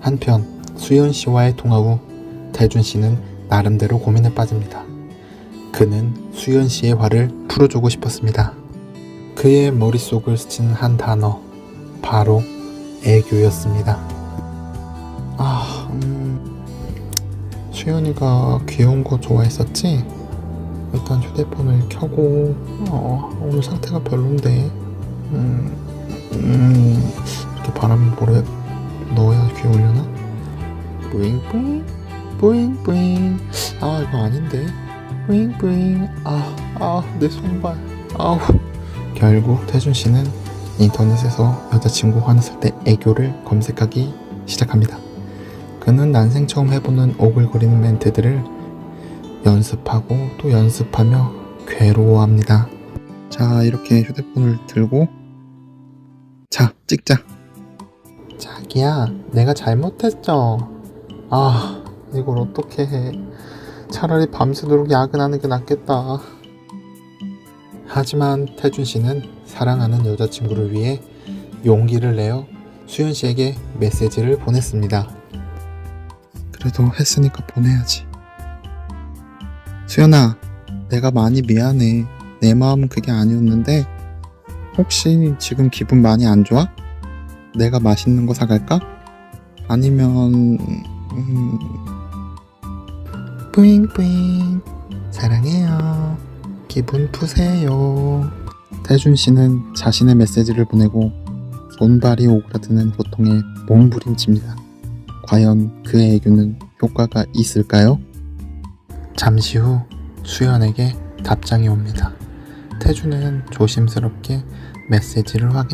한편 수연 씨와의 통화 후 태준 씨는 나름대로 고민에 빠집니다. 그는 수연 씨의 화를 풀어주고 싶었습니다. 그의 머릿속을 스치는 한 단어, 바로 애교였습니다. 아, 음, 수연이가 귀여운 거 좋아했었지? 일단 휴대폰을 켜고, 어, 오늘 상태가 별론데, 음, 음, 이렇게 바람 모래 넣어야 귀여우려나? 뿌잉뿌잉, 뿌잉뿌잉. 아, 이거 아닌데. 뿌잉뿌잉. 아, 아, 내 손발. 아우. 결국 태준 씨는 인터넷에서 여자친구 화났을 때 애교를 검색하기 시작합니다. 그는 난생 처음 해보는 오글거리는 멘트들을 연습하고 또 연습하며 괴로워합니다. 자, 이렇게 휴대폰을 들고 자, 찍자. 자기야, 내가 잘못했죠. 아, 이걸 어떻게 해. 차라리 밤새도록 야근하는 게 낫겠다. 하지만 태준 씨는 사랑하는 여자친구를 위해 용기를 내어 수연 씨에게 메시지를 보냈습니다. 그래도 했으니까 보내야지. 수연아, 내가 많이 미안해. 내 마음은 그게 아니었는데, 혹시 지금 기분 많이 안 좋아? 내가 맛있는 거 사갈까? 아니면, 음... 뿌잉뿌잉, 사랑해요. 기분 푸세요. 태준 씨는 자신의 메시지를 보내고 손발이 오그라드는 고통에 몸부림칩니다. 과연 그의 애교는 효과가 있을까요? 잠시 후 수연에게 답장이 옵니다. 태준은 조심스럽게 메시지를 확인합니다.